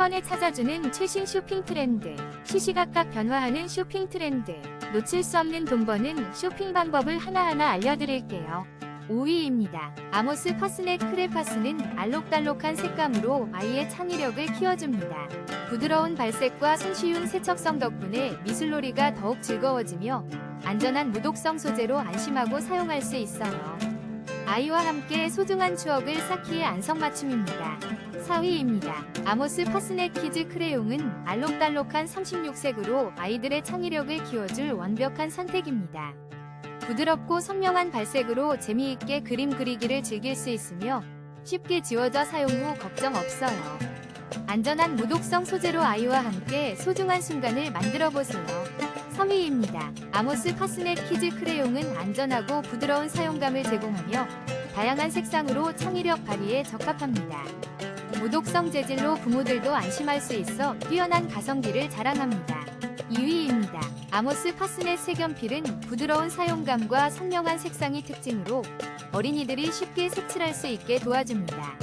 번에 찾아주는 최신 쇼핑 트렌드. 시시각각 변화하는 쇼핑 트렌드. 놓칠 수 없는 돈 버는 쇼핑 방법을 하나하나 알려드릴게요. 5위입니다. 아모스 파스넷 크레파스는 알록달록한 색감으로 아이의 창의력을 키워줍니다. 부드러운 발색과 손쉬운 세척성 덕분에 미술놀이가 더욱 즐거워지며 안전한 무독성 소재로 안심하고 사용할 수 있어요. 아이와 함께 소중한 추억을 쌓기에 안성맞춤입니다. 4위입니다. 아모스 파스넷 키즈 크레용은 알록달록한 36색으로 아이들의 창의력을 키워줄 완벽한 선택입니다. 부드럽고 선명한 발색으로 재미있게 그림 그리기를 즐길 수 있으며 쉽게 지워져 사용 후 걱정 없어요. 안전한 무독성 소재로 아이와 함께 소중한 순간을 만들어 보세요. 3위입니다. 아모스 파스넷 키즈 크레용은 안전하고 부드러운 사용감을 제공하며 다양한 색상으로 창의력 발휘에 적합합니다. 무독성 재질로 부모들도 안심할 수 있어 뛰어난 가성비를 자랑합니다. 2위입니다. 아모스 파스넷 색연필은 부드러운 사용감과 선명한 색상이 특징으로 어린이들이 쉽게 색칠할 수 있게 도와줍니다.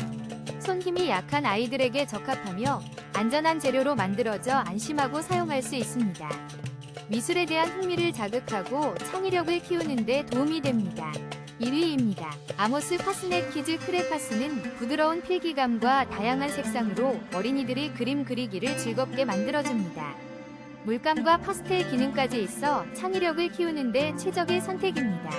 손힘이 약한 아이들에게 적합하며 안전한 재료로 만들어져 안심하고 사용할 수 있습니다. 미술에 대한 흥미를 자극하고 창의력을 키우는 데 도움이 됩니다. 1위입니다. 아모스 파스넷 키즈 크레파스는 부드러운 필기감과 다양한 색상으로 어린이들이 그림 그리기를 즐겁게 만들어줍니다. 물감과 파스텔 기능까지 있어 창의력을 키우는 데 최적의 선택입니다.